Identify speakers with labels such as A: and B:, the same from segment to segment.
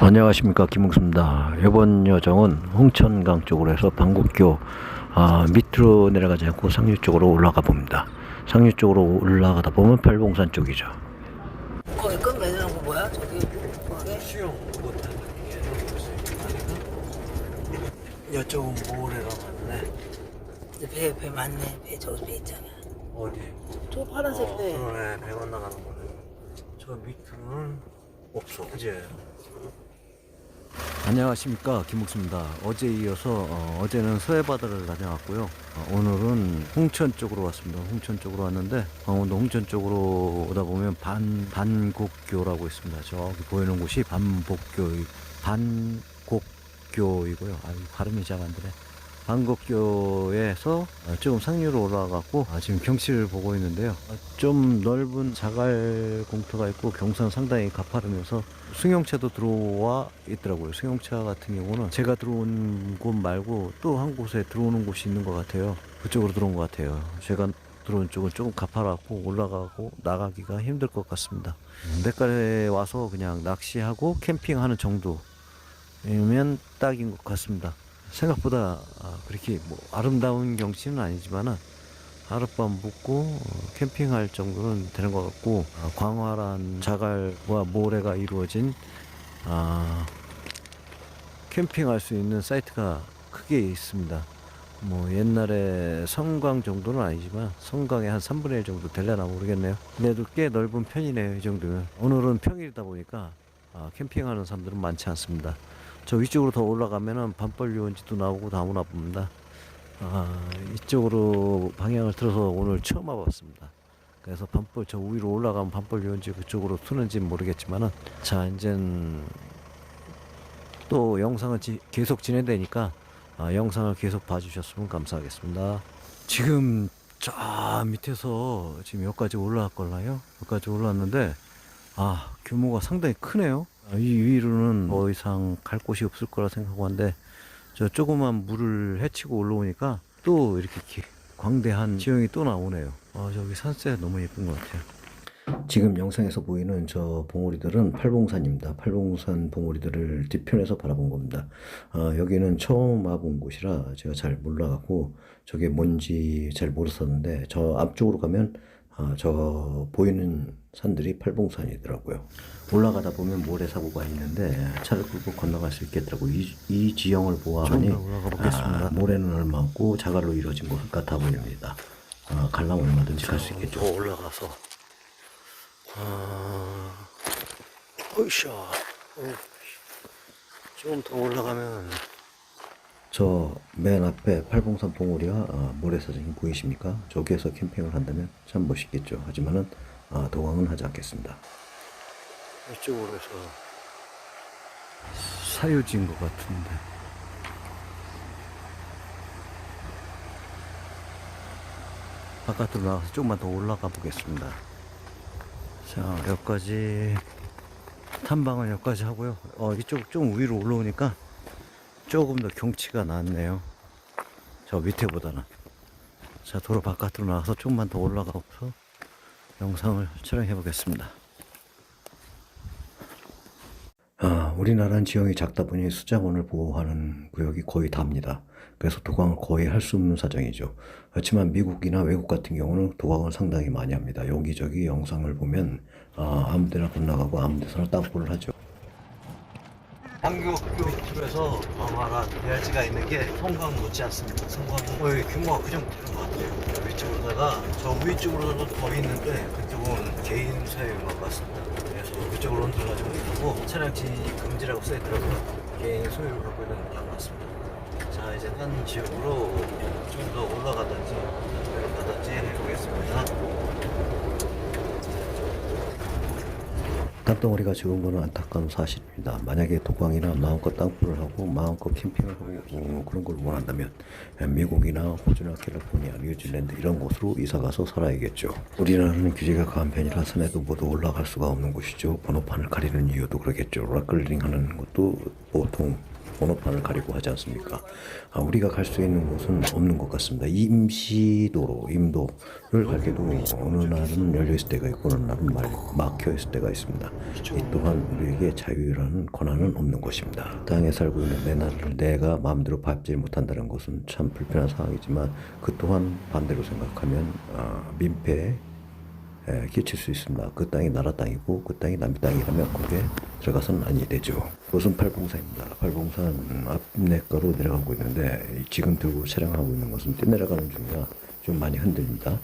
A: 안녕하십니까 김웅수입니다. 이번 여정은 홍천강 쪽으로 해서 방국교 아, 밑으로 내려가지 않고 상류 쪽으로 올라가 봅니다. 상류 쪽으로 올라가다 보면 팔봉산 쪽이죠.
B: 거기 끝맺는 거 뭐야? 저기 수영 못하는 모래라 맞네. 배, 배 맞네. 배 저기 배 있잖아. 어디? 저 파란색 어, 배. 그러네. 배 건너가는
A: 거네. 저밑으 없어. 그제? 안녕하십니까 김목수입니다 어제 이어서 어, 제는 서해바다를 다녀왔고요 어, 오늘은 홍천 쪽으로 왔습니다 홍천 쪽으로 왔는데 강원도 홍천 쪽으로 오다 보면 반, 반곡교라고 있습니다 저기 보이는 곳이 반복교 반곡교이고요 아 발음이 잘 안 되네 방곡교에서 조금 상류로 올라가고 아, 지금 경치를 보고 있는데요. 좀 넓은 자갈 공터가 있고 경사는 상당히 가파르면서 승용차도 들어와 있더라고요. 승용차 같은 경우는 제가 들어온 곳 말고 또 한 곳에 들어오는 곳이 있는 것 같아요. 그쪽으로 들어온 것 같아요. 제가 들어온 쪽은 조금 가파랗고 올라가고 나가기가 힘들 것 같습니다. 내가에 와서 그냥 낚시하고 캠핑하는 정도면 딱인 것 같습니다. 생각보다 아, 그렇게 뭐 아름다운 경치는 아니지만은 하룻밤 묵고 어, 캠핑할 정도는 되는 것 같고 아, 광활한 자갈과 모래가 이루어진 아, 캠핑할 수 있는 사이트가 크게 있습니다. 뭐 옛날에 성광 정도는 아니지만 성광의 한 3분의 1 정도 될려나 모르겠네요. 그래도꽤 넓은 편이네요. 이 정도면. 오늘은 평일이다 보니까 아, 캠핑하는 사람들은 많지 않습니다. 저 위쪽으로 더 올라가면은 반벌 유원지도 나오고 나무나 봅니다. 아, 이쪽으로 방향을 들어서 오늘 처음 와봤습니다. 그래서 반벌 저 위로 올라가면 반벌 유원지 그쪽으로 트는지 모르겠지만은 자 이젠 또 영상을 지, 계속 진행되니까 아, 영상을 계속 봐주셨으면 감사하겠습니다. 지금 저 밑에서 지금 여기까지 올라왔걸나요? 여기까지 올라왔는데 아 규모가 상당히 크네요. 아, 이 위로는 음. 더 이상 갈 곳이 없을 거라 생각하고 한데 저 조그만 물을 헤치고 올라오니까 또 이렇게 광대한 지형이 또 나오네요. 아 저기 산세 너무 예쁜 것 같아요. 지금 영상에서 보이는 저 봉우리들은 팔봉산입니다. 팔봉산 봉우리들을 뒤편에서 바라본 겁니다. 아, 여기는 처음 와본 곳이라 제가 잘 몰라갖고 저게 뭔지 잘 모르었는데 저 앞쪽으로 가면 아, 저 보이는 산들이 팔봉산이더라고요. 올라가다 보면 모래사고가 있는데 차를 끌고 건너갈 수 있겠더라고. 이, 이 지형을 보아하니 아, 모래는 얼마 없고 자갈로 이루어진 것 같아 보입니다. 아, 갈라면 얼마든지 갈 수 있겠죠. 더 올라가서 아, 으쌰. 어, 좀더 올라가면 저맨 앞에 팔봉산 봉우리와 아, 어, 모래사장이 보이십니까? 저기에서 캠핑을 한다면 참 멋있겠죠. 하지만은 아, 도강은 하지 않겠습니다. 이쪽으로 해서 사유지것 같은데. 바깥으로 나가서 조금만 더 올라가 보겠습니다. 자, 여기까지 탐방을 여기까지 하고요. 어, 이쪽 좀 위로 올라오니까 조금 더 경치가 낫네요. 저 밑에보다는. 자, 도로 바깥으로 나가서 조금만 더 올라가서 영상을 촬영해 보겠습니다. 아, 우리나라는 지형이 작다 보니 수자원을 보호하는 구역이 거의 답니다. 그래서 도광을 거의 할 수 없는 사정이죠. 그렇지만 미국이나 외국 같은 경우는 도광을 상당히 많이 합니다. 여기저기 영상을 보면 아, 아무 데나 건너가고 아무 데서나 땅굴을 하죠. 한국교 집에서 아마 대할지가 있는 게 성광 못지않습니다. 성광의 어, 예, 규모가 그 정도 되것 같아요. 위쪽으로다가 저 위쪽으로도 더 있는데 그쪽은 개인 소유만 맞습니다. 그래서 그쪽으로는 들어가지고 있고 차량 진입 금지라고 써있더라고요. 개인 소유를 갖고 있는 건 맞습니다. 자 이제 딴 지역으로 좀 더 올라가든지 가든지 해보겠습니다. 땅덩어리가 적은 거는 안타까운 사실입니다. 만약에 독광이나 마음껏 땅굴을 하고 마음껏 캠핑을 하고 그런 걸 원한다면 미국이나 호주나 캘리포니아, 뉴질랜드 이런 곳으로 이사가서 살아야겠죠. 우리나라는 규제가 강한 편이라 산에도 모두 올라갈 수가 없는 곳이죠. 번호판을 가리는 이유도 그러겠죠. 락글링 하는 것도 보통 번호판을 가리고 하지 않습니까? 아, 우리가 갈 수 있는 곳은 없는 것 같습니다. 임시도로, 임도를 갈 때도 어느 날은 열려있을 때가 있고, 어느 날은 막혀있을 때가 있습니다. 이 또한 우리에게 자유라는 권한은 없는 것입니다. 땅에 살고 있는 내 나를 내가 마음대로 밟질 못한다는 것은 참 불편한 상황이지만 그 또한 반대로 생각하면 아, 민폐 에, 끼칠 수 있습니다. 그 땅이 나라 땅이고 그 땅이 남의 땅이라면 거기에 들어가서 아니 되죠. 그것은 팔봉산입니다. 팔봉산 앞내가로 내려가고 있는데 지금 들고 촬영하고 있는 것은 뛰내려가는 중이라 좀 많이 흔듭니다.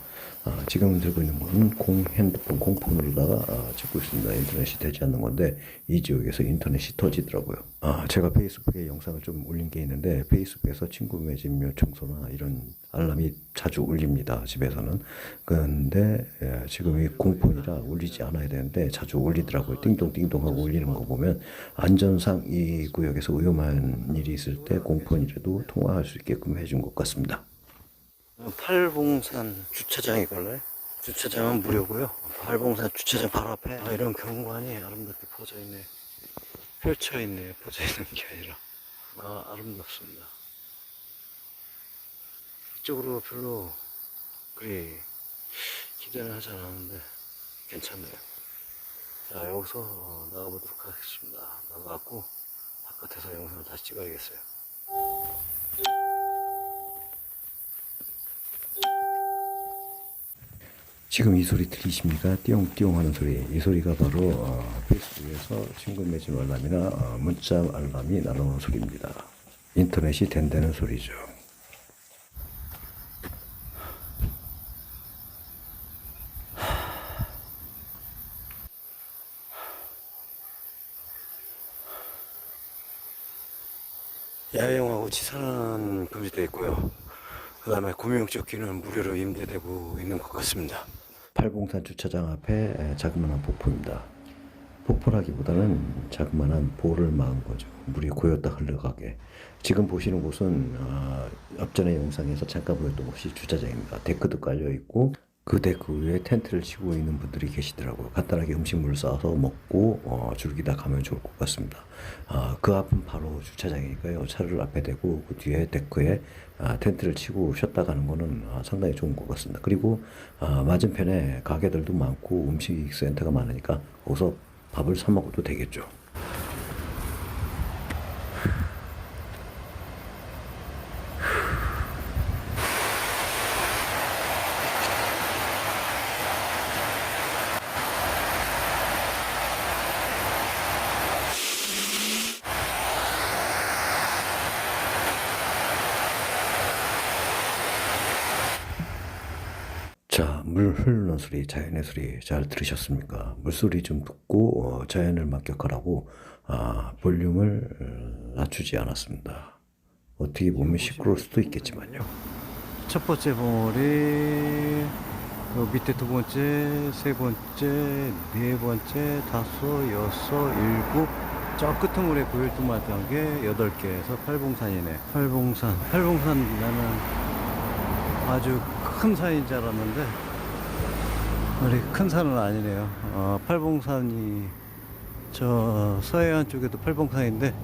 A: 아, 지금 들고 있는 거는 공 핸드폰, 공폰으로다가 아, 찍고 있습니다. 인터넷이 되지 않는 건데 이 지역에서 인터넷이 터지더라고요. 아, 제가 페이스북에 영상을 좀 올린 게 있는데 페이스북에서 친구 매진 요청서나 이런 알람이 자주 울립니다. 집에서는. 그런데 예, 지금 이 공폰이라 울리지 않아야 되는데 자주 울리더라고요. 띵동띵동 하고 울리는 거 보면 안전상 이 구역에서 위험한 일이 있을 때 공폰이라도 통화할 수 있게끔 해준 것 같습니다. 팔봉산 주차장이걸요 주차장은 무료고요 팔봉산 주차장 바로 앞에 아, 이런 경관이 아름답게 퍼져있네 펼쳐있네 퍼져있는 게 아니라 아, 아름답습니다 이쪽으로 별로 그리 기대는 하지 않았는데 괜찮네요 자 여기서 어, 나가보도록 하겠습니다 나가갖고 바깥에서 영상을 다시 찍어야겠어요 지금 이 소리 들리십니까? 띠용띠용 하는 소리. 이 소리가 바로 어, 페이스북에서 친구 맺은 알람이나 어, 문자 알람이 날오는 소리입니다. 인터넷이 된다는 소리죠. 야외용하고 치사한 금지되어 있고요. 그 다음에 구명조끼는 무료로 임대되고 있는 것 같습니다. 팔봉산 주차장 앞에 예, 자그마한 폭포입니다. 폭포라기보다는 자그마한 볼을 막은 거죠. 물이 고였다 흘러가게. 지금 보시는 곳은 아, 앞전의 영상에서 잠깐 보였던 곳이 주차장입니다. 데크도 깔려 있고 그 데크 위에 텐트를 치고 있는 분들이 계시더라고요. 간단하게 음식물을 싸서 먹고 어, 즐기다 가면 좋을 것 같습니다. 아, 그 앞은 바로 주차장이니까요. 차를 앞에 대고 그 뒤에 데크에 아, 텐트를 치고 쉬었다 가는 거는 아, 상당히 좋은 것 같습니다. 그리고 아, 맞은편에 가게들도 많고 음식 센터가 많으니까 거기서 밥을 사 먹어도 되겠죠. 물 흐르는 소리, 자연의 소리 잘 들으셨습니까? 물소리 좀 듣고 어, 자연을 맡격하라고 아, 볼륨을 어, 낮추지 않았습니다. 어떻게 보면 시끄러울 수도 있겠지만요. 첫 번째 봉우리, 밑에 두 번째, 세 번째, 네 번째, 다섯, 여섯, 일곱, 저 끝머리에 보일 뚜마한 게 여덟 개에서 팔봉산이네. 팔봉산, 팔봉산 나는 아주 큰 산인 줄 알았는데 우리 큰 산은 아니네요. 어, 팔봉산이 저 서해안 쪽에도 팔봉산인데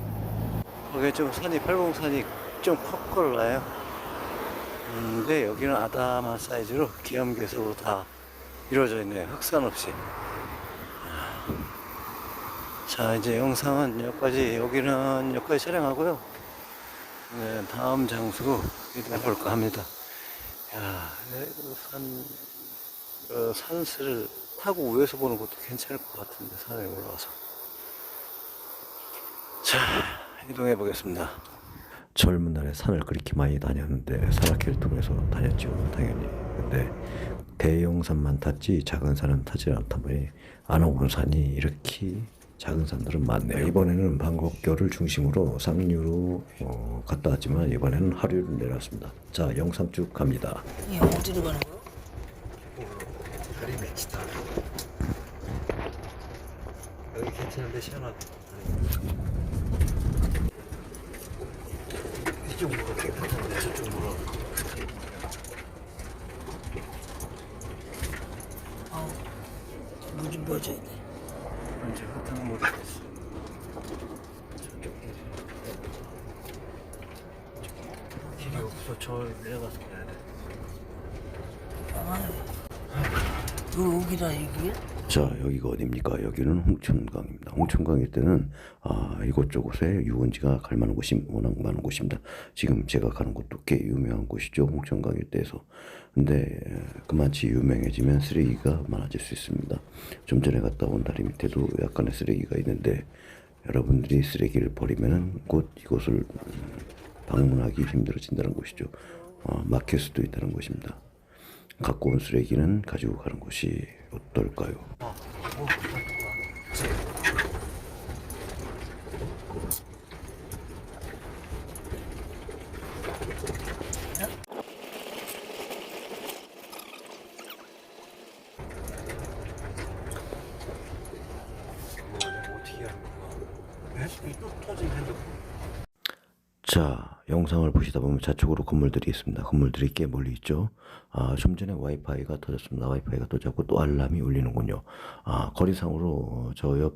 A: 거기 좀 산이 팔봉산이 좀 컸걸라요. 근데 여기는 아담한 사이즈로 기암괴석으로 다 이루어져 있네요. 흑산 없이. 자 이제 영상은 여기까지 여기는 여기까지 촬영하고요. 네, 다음 장소로 이동해 볼까 합니다. 야, 네, 산그 산수를 타고 위에서 보는 것도 괜찮을 것 같은데 산에 올라와서 자 이동해 보겠습니다 젊은 날에 산을 그렇게 많이 다녔는데 산악회를 통해서 다녔죠 당연히 근데 대형 산만 탔지 작은 산은 타지 않다 보니 안 오는 산이 이렇게 작은 산들은 많네요. 이번에는 방곡교를 중심으로 상류로 어, 갔다 왔지만 이번에는 하류를 내렸습니다. 자 영상 쭉 갑니다. 예, 어디로 가는 거야? 날이 맺히다 여기 괜찮은데 시원하고 이쪽 물은 깨끗한데 저쪽 물은
B: 아우 물좀 보여줘야 돼
A: 이제 흩어는 물이 됐어 저쪽 길이 길이 없어 저 내려가서
B: 여기다 여기야?
A: 자, 여기가 어디입니까? 여기는 홍천강입니다. 홍천강일 때는 아, 이곳저곳에 유원지가 갈 만한 곳이 워낙 많은 곳입니다. 지금 제가 가는 곳도 꽤 유명한 곳이죠. 홍천강일 때에서. 근데 그만치 유명해지면 쓰레기가 많아질 수 있습니다. 좀 전에 갔다 온 다리 밑에도 약간의 쓰레기가 있는데 여러분들이 쓰레기를 버리면 곧 이곳을 음, 방문하기 힘들어진다는 것이죠. 어, 막힐 수도 있다는 것입니다. 갖고 온 쓰레기는 가지고 가는 것이 어떨까요? 어, 이뚝 네? 터진 핸드폰. 자, 영상을 보시다 보면 좌측으로 건물들이 있습니다. 건물들이 꽤 멀리 있죠. 아, 좀 전에 와이파이가 터졌습니다. 와이파이가 터졌고 또 알람이 울리는군요. 아, 거리상으로 저옆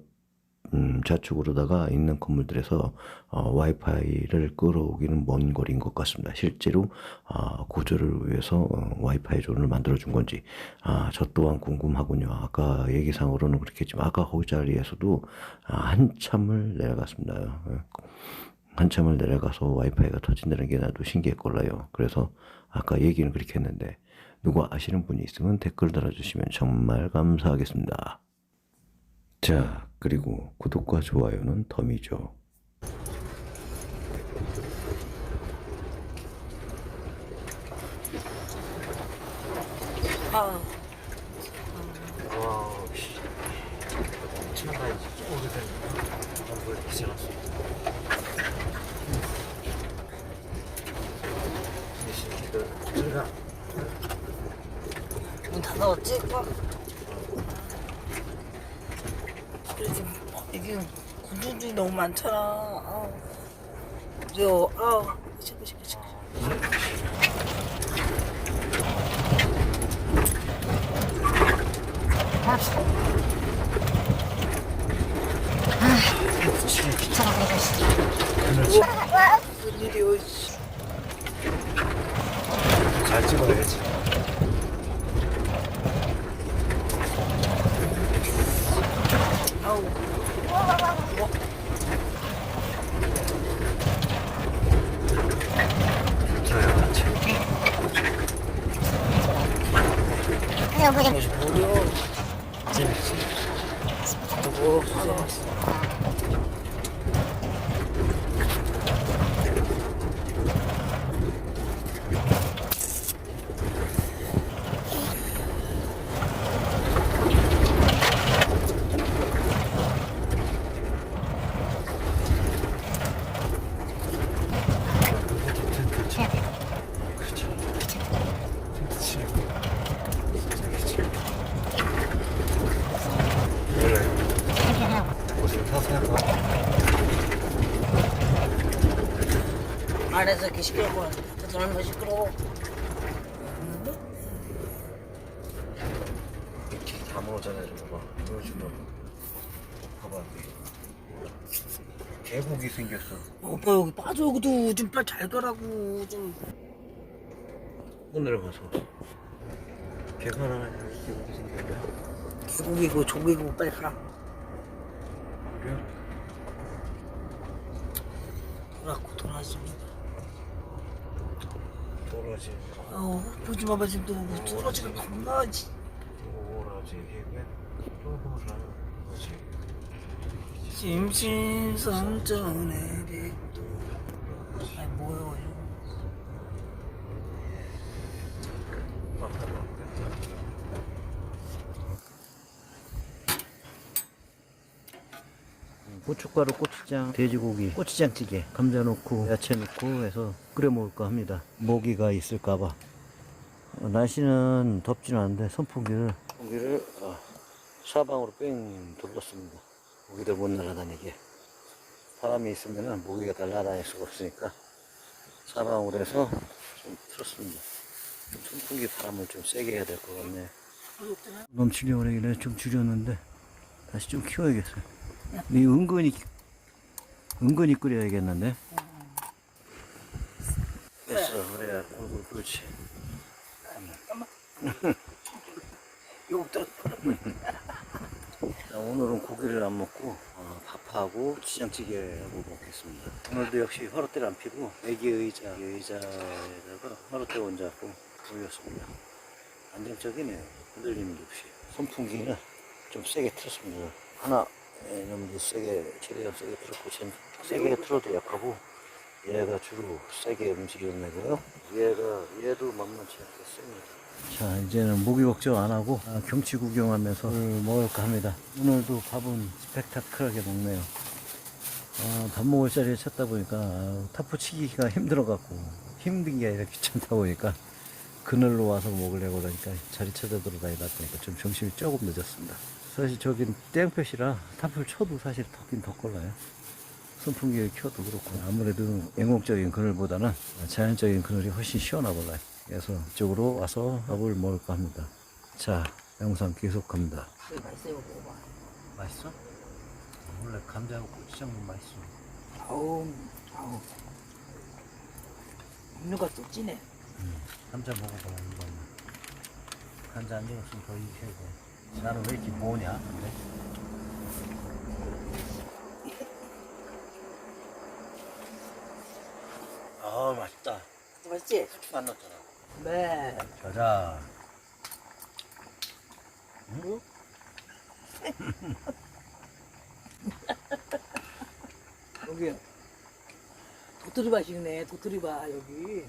A: 음, 좌측으로다가 있는 건물들에서 어, 와이파이를 끌어오기는 먼 거리인 것 같습니다. 실제로 어, 구조를 위해서 어, 와이파이 존을 만들어준 건지 아, 저 또한 궁금하군요. 아까 얘기상으로는 그렇겠지만 아까 거기 그 자리에서도 아, 한참을 내려갔습니다. 예. 한참을 내려가서 와이파이가 터진다는 게 나도 신기했걸라요. 그래서 아까 얘기는 그렇게 했는데 누구 아시는 분이 있으면 댓글 달아주시면 정말 감사하겠습니다. 자, 그리고 구독과 좋아요는 덤이죠. 아.
B: 너 찍어. 그래 지금 이게 군중이 너무 많잖아. 아우. 그래요. 아우. 시끄 시끄 시끄. 아, 아, 귀찮아, 그래, 씨. 무슨 일이오, 씨. 안해서 이렇게 시끄럽고 들어가거 시끄러워
A: 이렇게 다 먹었잖아요 저거 봐 이거 지금 봐봐 개복이 생겼어
B: 오빠 여기 빠져 여기도 좀빨잘 가라고 좀
A: 오늘 가서 개가 하나 개복이 생겼다
B: 개국이고 조국고 빨리 가 그래? 돌아고 돌아왔습니다 오어지 어, 보지 마봐 지금 또오어지가 겁나지. 떨어지면 떨어지. 심심성전에 백도.
A: 고춧가루, 뭐 고추장, 돼지고기, 고추장찌개, 감자 넣고 야채 넣고 해서 끓여 먹을까 합니다. 모기가 있을까봐. 어, 날씨는 덥지는 않은데 선풍기를 선풍기를 어, 사방으로 뺑 돌렸습니다. 모기들 못 날아다니게. 사람이 있으면 모기가 날아다닐 수가 없으니까 사방으로 해서 좀 틀었습니다. 선풍기 바람을 좀 세게 해야 될 것 같네. 넘치려고 그러길래 좀 줄였는데 다시 좀 키워야겠어요. 이 네, 은근히 은근히 끓여야겠는데. 됐어 그래야 골고 그렇지. 요것도 오늘은 고기를 안 먹고 어, 밥하고 치장찌개하고 먹겠습니다. 오늘도 역시 화로대를 안 피고 애기 의자 의자에다가 화로대 원자고 올렸습니다. 안정적이네요. 흔들림도 없이 선풍기는 좀 세게 틀었습니다. 하나 얘는 세게 체리가 세게 틀었고 쟤는 세게 틀어도 약하고 얘가 주로 세게 움직이는 애고요 얘가 얘도 만만치 않게 셉니다 자 이제는 모기 걱정 안 하고 아, 경치 구경하면서 음, 먹을까 합니다 오늘도 밥은 스펙타클하게 먹네요 아, 밥 먹을 자리를 찾다 보니까 아, 타프 치기가 힘들어 갖고 힘든 게 아니라 귀찮다 보니까 그늘로 와서 먹으려고 하니까 그러니까 자리 찾아 돌아다니다 보니까 좀 정신이 조금 늦었습니다 사실 저긴 땡볕이라 탑을 쳐도 사실 덥긴 덥걸라요 선풍기를 켜도 그렇고 아무래도 영공적인 그늘보다는 자연적인 그늘이 훨씬 시원하 걸라요. 그래서 이쪽으로 와서 밥을 먹을까 합니다. 자, 영상 계속 갑니다. 맛있어요, 먹어봐. 맛있어? 원래 감자하고 고추장 맛있어.
B: 아우, 아우. 누가 또 진해. 응. 음,
A: 감자 먹어봐, 이거. 감자 안 익었으면 더 익혀야 돼. 나는 왜 이렇게 모으냐아 맛있다. 맛있지? 후추 안넣잖아 네. 자자. 응?
B: 여기 도토리밭이네. 도토리밭 여기.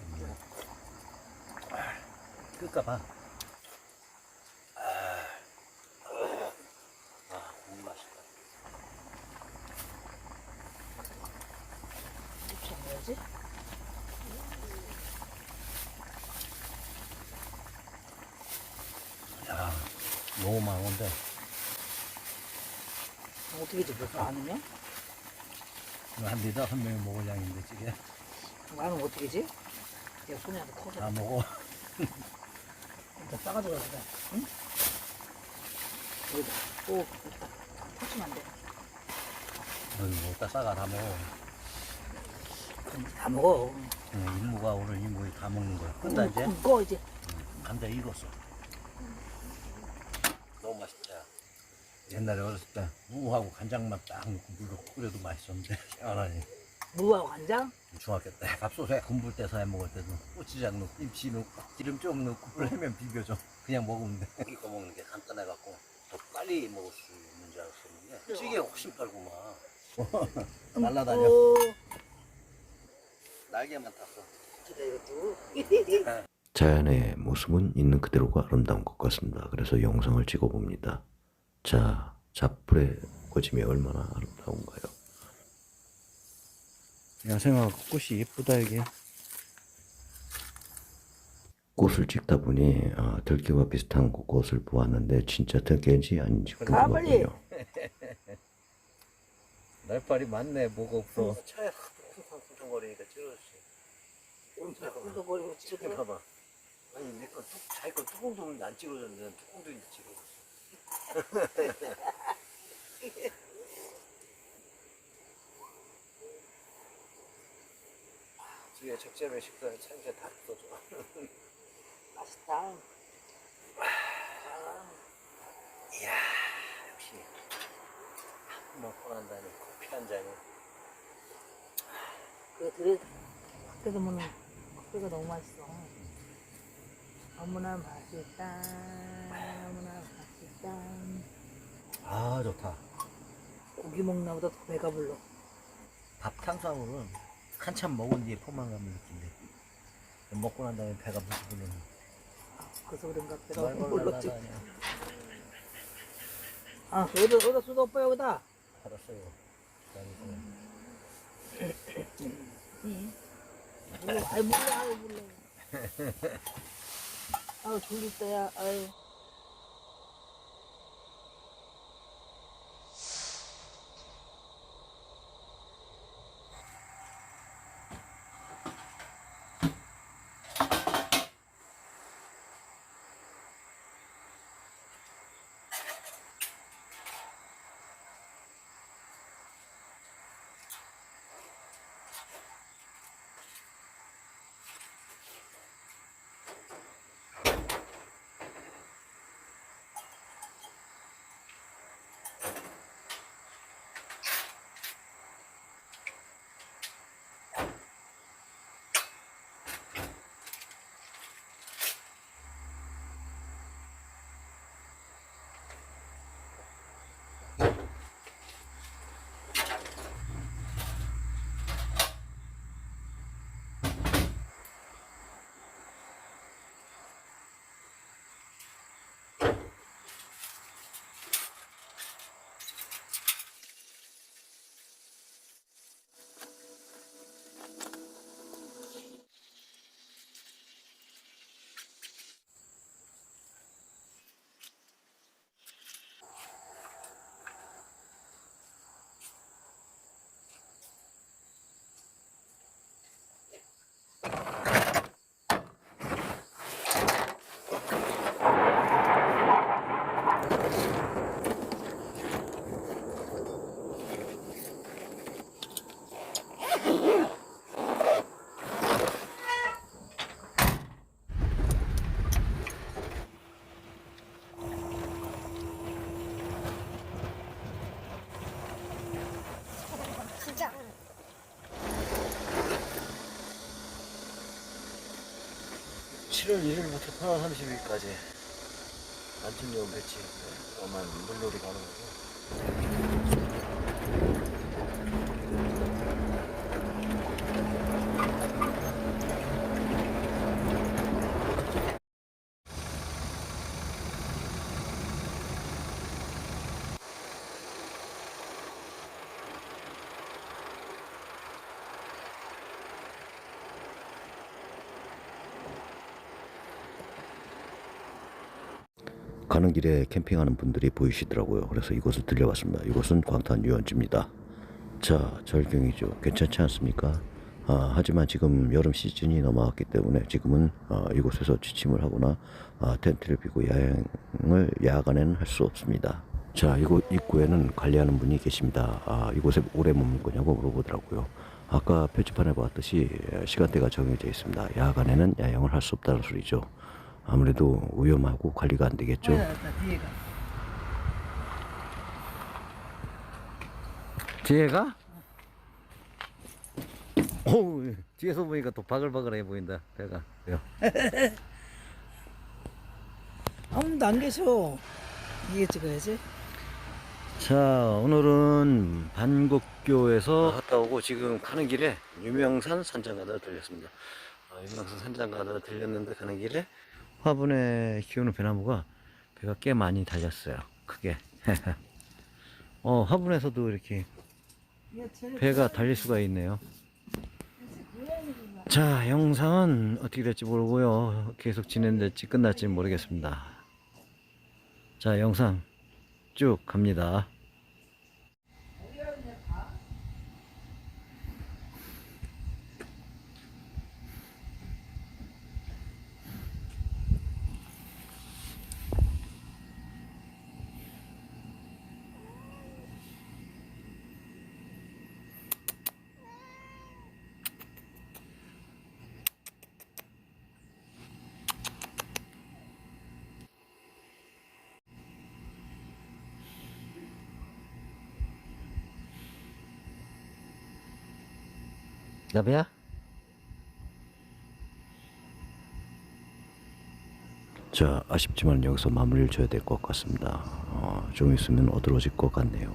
A: 끌까 음. 아, 봐. 너무 많은데.
B: 어떻게 집어 아느냐?
A: 한 네다섯 명이 먹을 양인데, 지게.
B: 나는 어떻게 지? 야, 손이라도 커서. 다 먹어. 일단 싸가지고 가자. 응? 여기다. 오, 여다 터치면 안 돼.
A: 어 먹다 뭐 싸가 다 먹어. 다 먹어. 응, 임무가 오늘 임무에 다 먹는 거야. 끝나 이제? 이거 이제. 감자 익었어. 옛날에 어렸을 때 무하고 간장만 딱 넣고 물로 끓여도 맛있었는데 시원하니
B: 무하고 간장?
A: 중학교 때 밥솥에 군불 때서 해 먹을 때도 고추장 넣고 김치 넣고 기름 좀 넣고 그러면 비벼줘 그냥 먹으면 돼 이거 먹는 게 간단해갖고 더 빨리 먹을 수 있는 줄 알았었는데 찌개 훨씬 빨고만 날라다녀 날개만 탔어 그래 도 네. 자연의 모습은 있는 그대로가 아름다운 것 같습니다. 그래서 영상을 찍어봅니다. 자, 잡불의 고침이 얼마나 아름다운가요? 야생화 꽃이 예쁘다 이게. 꽃을 찍다 보니 아, 들깨와 비슷한 그 꽃을 보았는데 진짜 들깨인지 아닌지
B: 궁금하군요.
A: 날파리 많네 뭐가 없어. 어, 차에 쿵쿵거리니까 찌르지. 쿵쿵거리면 찌르 봐 아니 내거 자기 거 뚜껑도 없는데 안찌데 뚜껑도 있는데 찌르고. 뒤에 적재면 식사에 참새 다 떠줘.
B: 맛있다.
A: 이야, 역시 한번 뻔한다니 커피 한 잔이.
B: 그, 그래, 그래도 는 커피가 너무 맛있어. 너무나 맛있다.
A: 아 좋다.
B: 고기 먹나 보다 더 배가 불러.
A: 밥 탄수화물은 한참 먹은 뒤에 포만감을 느낀대. 먹고 난 다음에 배가 무슨 불러.
B: 그래서 그런가 배가 말벌 불렀지. 아여기어여 수도 없빠 여기다. 알았어요. 음. 물로 아이 물로 아유 물로. 아유 졸리다야 아유.
A: 7월 1일부터 8월 30일까지 안톤리온 배치 엄한 네, 물놀이 가는 거 가는 길에 캠핑하는 분들이 보이시더라고요. 그래서 이곳을 들려왔습니다 이곳은 광탄 유원지입니다. 자, 절경이죠. 괜찮지 않습니까? 아, 하지만 지금 여름 시즌이 넘어왔기 때문에 지금은 아, 이곳에서 지침을 하거나 아, 텐트를 피고 야행을 야간에는 할 수 없습니다. 자, 이곳 입구에는 관리하는 분이 계십니다. 아, 이곳에 오래 머물 거냐고 물어보더라고요. 아까 표지판에 봤듯이 시간대가 정해져 있습니다. 야간에는 야영을 할 수 없다는 소리죠. 아무래도 위험하고 관리가 안 되겠죠. 네, 네, 뒤에가? 오, 예. 뒤에서 보니까 또 바글바글해 보인다 배가. 예.
B: 아무도 안 계셔. 이게 찍어야지.
A: 자, 오늘은 반곡교에서 갔다 오고 지금 가는 길에 유명산 산장 가다 들렸습니다. 아, 유명산 산장 가다 들렸는데 가는 길에 화분에 키우는 배나무가 배가 꽤 많이 달렸어요. 크게. 어, 화분에서도 이렇게 배가 달릴 수가 있네요. 자, 영상은 어떻게 될지 모르고요. 계속 진행될지 끝날지 모르겠습니다. 자, 영상 쭉 갑니다. k i t 자 아쉽지만 여기서 마무리를 줘야 될 것 같습니다 어, 좀 있으면 어두워질 것 같네요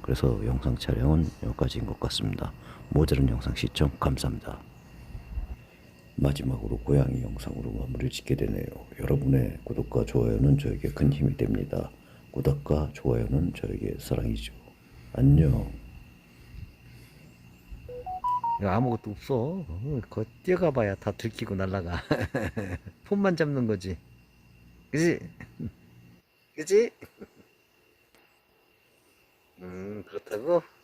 A: 그래서 영상 촬영은 여기까지인 것 같습니다 모자른 영상 시청 감사합니다 마지막으로 고양이 영상으로 마무리 짓게 되네요 여러분의 구독과 좋아요는 저에게 큰 힘이 됩니다 구독과 좋아요는 저에게 사랑이죠 안녕 아무것도 없어. 어, 거 뛰어가 봐야 다 들키고 날라가. 폰만 잡는 거지. 그지? 그지? 음, 그렇다고?